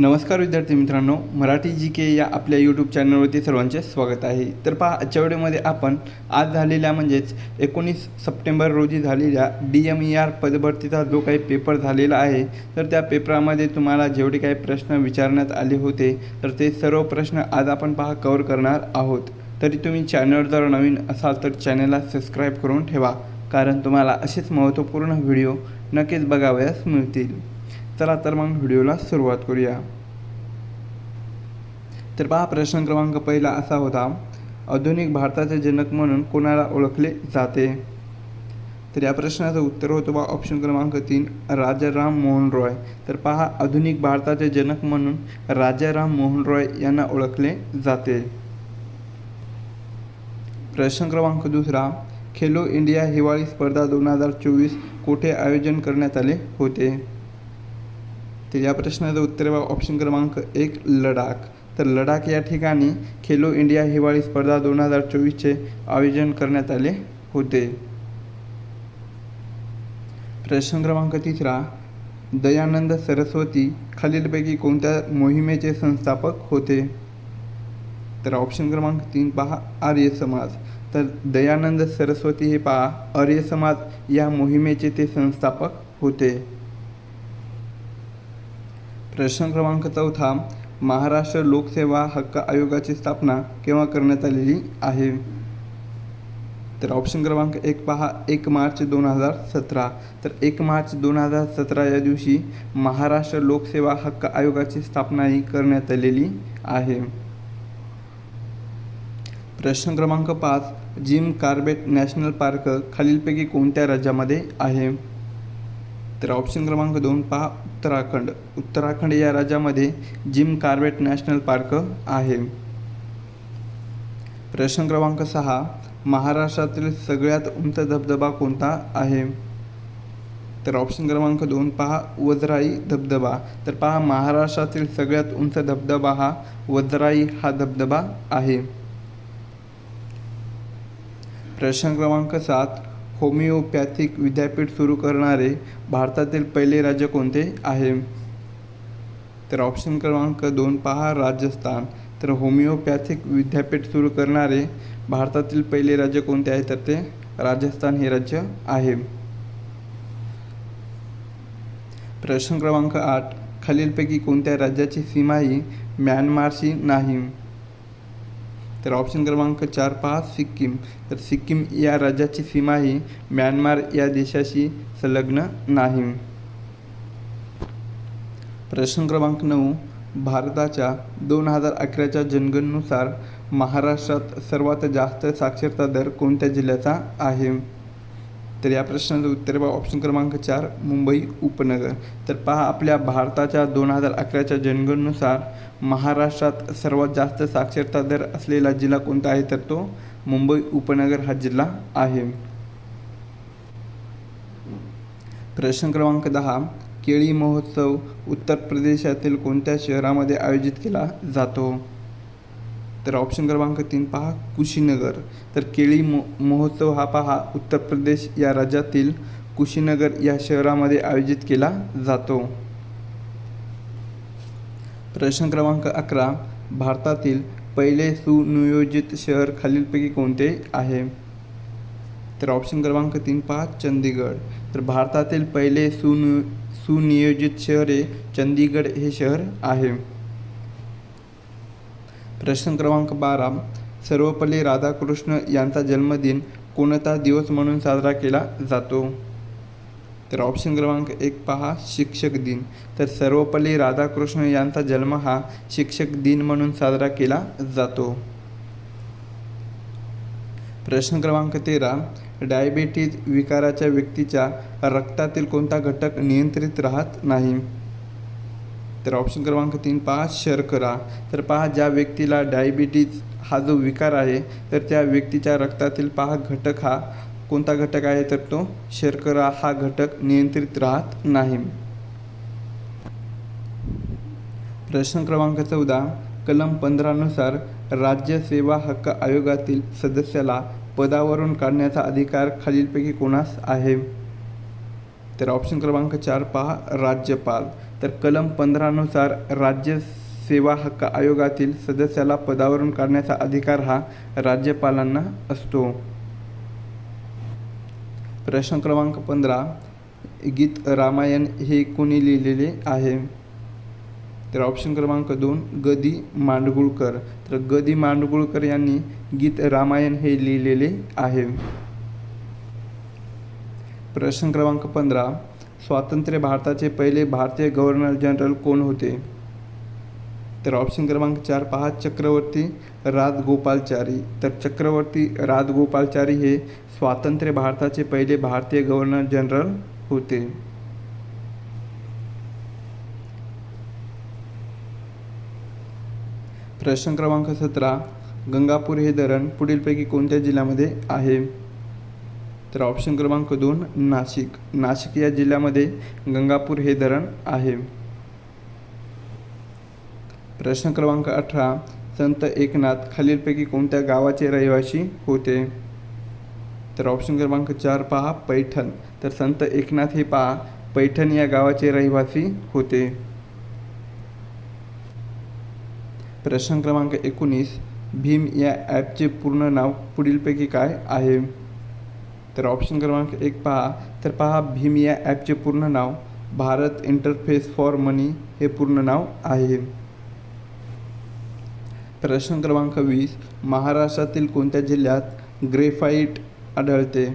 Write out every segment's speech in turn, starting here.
नमस्कार विद्यार्थी मित्रांनो मराठी जी के या आपल्या यूट्यूब चॅनलवरती सर्वांचे स्वागत आहे. तर पहा आजच्या व्हिडिओमध्ये आपण आज झालेल्या म्हणजेच एकोणीस सप्टेंबर रोजी झालेल्या डी एम ई आर पदभरतीचा जो काही पेपर झालेला आहे तर त्या पेपरामध्ये तुम्हाला जेवढे काही प्रश्न विचारण्यात आले होते तर ते सर्व प्रश्न आज आपण पहा कवर करणार आहोत. तरी तुम्ही चॅनल जर नवीन असाल तर चॅनलला सबस्क्राईब करून ठेवा कारण तुम्हाला असेच महत्त्वपूर्ण व्हिडिओ नक्कीच बघावयास मिळतील. चला तर मग व्हिडिओला सुरुवात करूया. तर पहा प्रश्न क्रमांक पहिला असा होता आधुनिक भारताचे जनक म्हणून कोणाला ओळखले जाते? तर या प्रश्नाचं उत्तर होतं बा ऑप्शन क्रमांक तीन राजाराम मोहन रॉय. तर पहा आधुनिक भारताचे जनक म्हणून राजाराम मोहन रॉय यांना ओळखले जाते. प्रश्न क्रमांक दुसरा खेलो इंडिया हिवाळी स्पर्धा दोन हजार चोवीस कोठे आयोजन करण्यात आले होते? तर या प्रश्नाचं उत्तर बघा ऑप्शन क्रमांक एक लडाख. तर लडाख या ठिकाणी खेलो इंडिया हिवाळी स्पर्धा दोन हजार चोवीसचे आयोजन करण्यात आले होते. प्रश्न क्रमांक तिसरा दयानंद सरस्वती खालीलपैकी कोणत्या मोहिमेचे संस्थापक होते? तर ऑप्शन क्रमांक तीन पहा आर्य समाज. तर दयानंद सरस्वती हे पहा आर्य समाज या मोहिमेचे ते संस्थापक होते. प्रश्न क्रमांक चौथा महाराष्ट्र लोकसेवा हक्क आयोगाची स्थापना केव्हा करण्यात आलेली आहे? तर ऑप्शन क्रमांक एक पहा एक मार्च दोन हजार सतरा. तर एक मार्च दोन हजार सतरा या दिवशी महाराष्ट्र लोकसेवा हक्क आयोगाची स्थापनाही करण्यात आलेली आहे. प्रश्न क्रमांक पाच जिम कार्बेट नॅशनल पार्क खालीलपैकी कोणत्या राज्यामध्ये आहे? तर ऑप्शन क्रमांक दोन पहा उत्तराखंड. उत्तराखंड या राज्यामध्ये जिम कार्बेट नॅशनल पार्क आहे. प्रश्न क्रमांक सहा महाराष्ट्रातील सगळ्यात उंच धबधबा कोणता आहे? तर ऑप्शन क्रमांक दोन पहा वजराई धबधबा. तर पहा महाराष्ट्रातील सगळ्यात उंच धबधबा हा वजराई हा धबधबा आहे. प्रश्न क्रमांक सात होमिओपॅथिक विद्यापीठ सुरू करणारे भारतातील पहिले राज्य कोणते आहे? तर ऑप्शन क्रमांक दोन पहा राजस्थान. तर होमिओपॅथिक विद्यापीठ सुरू करणारे भारतातील पहिले राज्य कोणते आहे? तर ते राजस्थान हे राज्य आहे. प्रश्न क्रमांक आठ. खालीलपैकी कोणत्या राज्याची सीमा ही म्यानमारशी नाही? तर ऑप्शन क्रमांक चार पहा सिक्कीम. तर सिक्कीम या राज्याची सीमा ही म्यानमार या देशाशी संलग्न नाही. प्रश्न क्रमांक नऊ भारताच्या दोन हजार अकराच्या जनगणनुसार महाराष्ट्रात सर्वात जास्त साक्षरता दर कोणत्या जिल्ह्याचा आहे? तर या प्रश्नाचं उत्तर बघा ऑप्शन क्रमांक चार मुंबई उपनगर. तर पहा आपल्या भारताच्या दोन हजार अकराच्या जनगणनुसार महाराष्ट्रात सर्वात जास्त साक्षरता दर असलेला जिल्हा कोणता आहे? तर तो मुंबई उपनगर हा जिल्हा आहे. प्रश्न क्रमांक दहा केळी महोत्सव उत्तर प्रदेशातील कोणत्या शहरामध्ये आयोजित केला जातो? तर ऑप्शन क्रमांक तीन पहा कुशीनगर. तर केळी मो महोत्सव हा पहा उत्तर प्रदेश या राज्यातील कुशीनगर या शहरामध्ये आयोजित केला जातो. प्रश्न क्रमांक अकरा भारतातील पहिले सुनियोजित शहर खालीलपैकी कोणते आहे? तर ऑप्शन क्रमांक तीन पहा चंदीगड. तर भारतातील पहिले सुनि सुनियोजित शहर हे चंदीगड हे शहर आहे. प्रश्न क्रमांक बारा सर्वपल्ली राधाकृष्ण यांचा जन्मदिन कोणता दिवस म्हणून साजरा केला जातो? तर ऑप्शन क्रमांक एक पहा शिक्षक दिन. तर सर्वपल्ली राधाकृष्ण यांचा जन्म हा शिक्षक दिन म्हणून साजरा केला जातो. प्रश्न क्रमांक तेरा डायबिटीज विकाराच्या व्यक्तीच्या रक्तातील कोणता घटक नियंत्रित राहत नाही? तर ऑप्शन क्रमांक तीन पहा शर्करा तर पहा ज्या व्यक्तीला डायबिटीज हा जो विकार आहे तर त्या व्यक्तीच्या रक्तातील पहा घटक हा कोणता घटक आहे? तर तो शर्करा हा घटक नियंत्रित राहत नाही. प्रश्न क्रमांक चौदा कलम पंधरानुसार राज्य सेवा हक्क आयोगातील सदस्याला पदावरून काढण्याचा अधिकार खालीलपैकी कोणास आहे? तर ऑप्शन क्रमांक चार पहा राज्यपाल. तर कलम पंधरानुसार राज्य सेवा हक्क आयोगातील सदस्याला पदावरून काढण्याचा अधिकार हा राज्यपालांना असतो. प्रश्न क्रमांक पंधरा गीत रामायण हे कोणी लिहिलेले आहे? तर ऑप्शन क्रमांक दोन गदी मांडगुळकर. तर गदी मांडगुळकर यांनी गीत रामायण हे लिहिलेले आहे. प्रश्न क्रमांक पंधरा. स्वातंत्र्य भारताचे पहिले भारतीय गव्हर्नर जनरल कोण होते? तर ऑप्शन क्रमांक चार पहा चक्रवर्ती राजगोपालचारी. तर चक्रवर्ती राजगोपालचारी हे स्वातंत्र्य भारताचे पहिले भारतीय गव्हर्नर जनरल होते. प्रश्न क्रमांक सतरा गंगापूर हे धरण पुढीलपैकी कोणत्या जिल्ह्यामध्ये आहे? तर ऑप्शन क्रमांक दोन नाशिक. नाशिक या जिल्ह्यामध्ये गंगापूर हे धरण आहे. प्रश्न क्रमांक अठरा संत एकनाथ खालीलपैकी कोणत्या गावाचे रहिवासी होते? तर ऑप्शन क्रमांक चार पहा पैठण. तर संत एकनाथ हे पहा पैठण या गावाचे रहिवासी होते. प्रश्न क्रमांक एकोणीस भीम या ॲपचे पूर्ण नाव पुढीलपैकी काय आहे? तर ऑप्शन क्रमांक एक पहा. तर पहा भीम या ॲपचे पूर्ण नाव भारत इंटरफेस फॉर मनी हे पूर्ण नाव आहे. प्रश्न क्रमांक वीस महाराष्ट्रातील कोणत्या जिल्ह्यात ग्रेफाईट आढळते?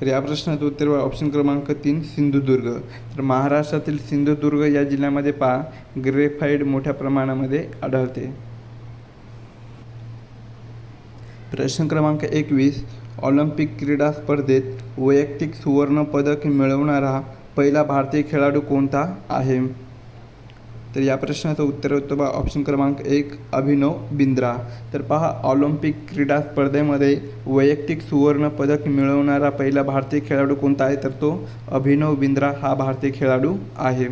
तर या प्रश्नाचं उत्तर ऑप्शन क्रमांक तीन सिंधुदुर्ग. तर महाराष्ट्रातील सिंधुदुर्ग या जिल्ह्यामध्ये पहा ग्रेफाईड मोठ्या प्रमाणामध्ये आढळते. प्रश्न क्रमांक एकवीस ऑलिम्पिक क्रीडा स्पर्धेत वैयक्तिक सुवर्णपदक मिळवणारा पहिला भारतीय खेळाडू कोणता आहे? तर या प्रश्नाचं उत्तर होतं बा ऑप्शन क्रमांक एक अभिनव बिंद्रा. तर पहा ऑलिम्पिक क्रीडा स्पर्धेमध्ये वैयक्तिक सुवर्णपदक मिळवणारा पहिला भारतीय खेळाडू कोणता आहे? तर तो अभिनव बिंद्रा हा भारतीय खेळाडू आहे.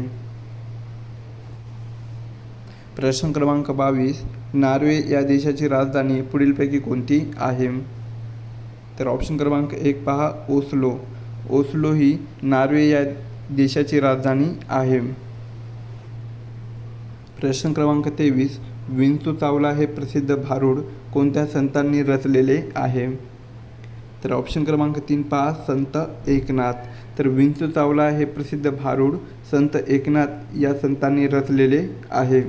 प्रश्न क्रमांक बावीस नॉर्वे या देशाची राजधानी पुढीलपैकी कोणती आहे? तर ऑप्शन क्रमांक एक पहा ओस्लो. ओस्लो ही नॉर्वे या देशाची राजधानी आहे. प्रश्न क्रमांक तेवीस विंचू चावला हे प्रसिद्ध भारूड कोणत्या संतांनी रचलेले आहे? तर ऑप्शन क्रमांक तीन पहा संत एकनाथ. तर विंचू चावला हे प्रसिद्ध भारूड संत एकनाथ या संतांनी रचलेले आहे.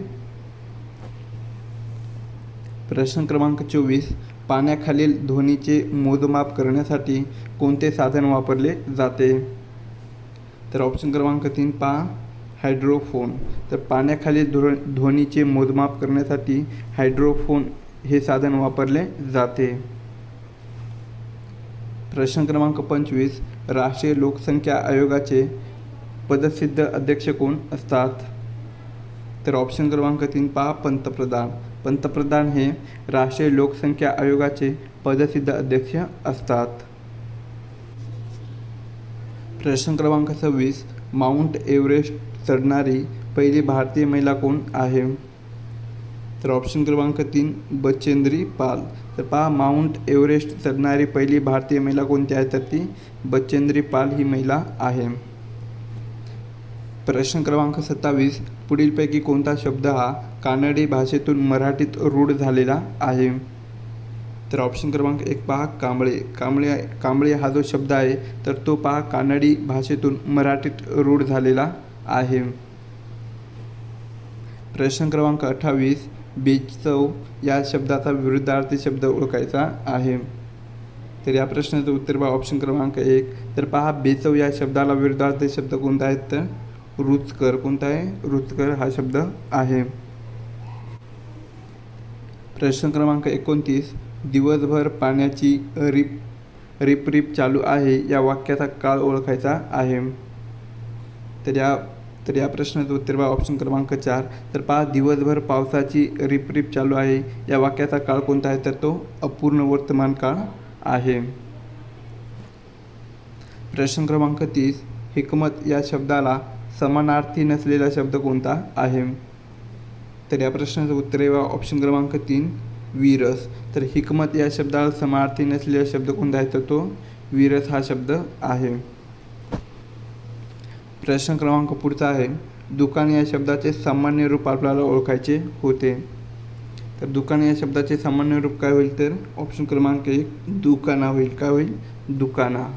प्रश्न क्रमांक चोवीस पाण्याखालील ध्वनीचे मोजमाप करण्यासाठी कोणते साधन वापरले जाते? तर ऑप्शन क्रमांक तीन पहा. हायड्रोफोन तर पाण्याखालील ध्व ध्वनीचे मोजमाप करण्यासाठी हायड्रोफोन हे साधन वापरले जाते. प्रश्न क्रमांक पंचवीस. राष्ट्रीय लोकसंख्या आयोगाचे पदसिद्ध अध्यक्ष कोण असतात? तर ऑप्शन क्रमांक तीन पहा पंतप्रधान. पंतप्रधान हे राष्ट्रीय लोकसंख्या आयोगाचे पदसिद्ध अध्यक्ष असतात. प्रश्न क्रमांक सव्वीस माउंट एव्हरेस्ट चढणारी पहिली भारतीय महिला कोण आहे? तर ऑप्शन क्रमांक तीन बचेंद्री पाल. तर पहा माउंट एव्हरेस्ट चढणारी पहिली भारतीय महिला कोणती आहे? तर ती बचेंद्री पाल ही महिला आहे. प्रश्न क्रमांक सत्तावीस पुढीलपैकी कोणता शब्द हा कानडी भाषेतून मराठीत रूढ झालेला आहे. तर ऑप्शन क्रमांक एक पहा कांबळे. कांबळे कांबळे हा जो शब्द आहे तर तो पहा कानडी भाषेतून मराठीत रूढ झालेला आहे. प्रश्न क्रमांक अठ्ठावीस बेचव या शब्दाचा विरुद्धार्थी शब्द ओळखायचा आहे. तर या प्रश्नाचं उत्तर पहा ऑप्शन क्रमांक एक. तर पहा बेचव या शब्दाला विरुद्धार्थी शब्द कोणता आहे? तर रुचकर. कोणता आहे? रुचकर हा शब्द आहे. प्रश्न क्रमांक एकोणतीस दिवसभर पाण्याची रिप रिप रिप चालू आहे या वाक्याचा काळ ओळखायचा आहे. तर या तर या प्रश्नाचं उत्तर बा ऑप्शन क्रमांक चार. तर पहा दिवसभर पावसाची रिप रिप चालू आहे. या वाक्याचा काळ कोणता आहे? तर तो अपूर्ण वर्तमान काळ आहे. प्रश्न क्रमांक तीस. हिकमत या शब्दाला समानार्थी नसलेला शब्द कोणता आहे? तर या प्रश्नाचं उत्तर आहे ऑप्शन क्रमांक तीन वीरस. तर हिकमत या शब्दाला समार्थी नसलेला शब्द कोणता आहे? तर तो वीरस हा शब्द आहे. प्रश्न क्रमांक पुढचा आहे. दुकान या शब्दाचे सामान्य रूप आपल्याला ओळखायचे होते. तर दुकान या शब्दाचे सामान्य रूप काय होईल तर? ऑप्शन क्रमांक एक दुकाना होईल. काय होईल? दुकाना.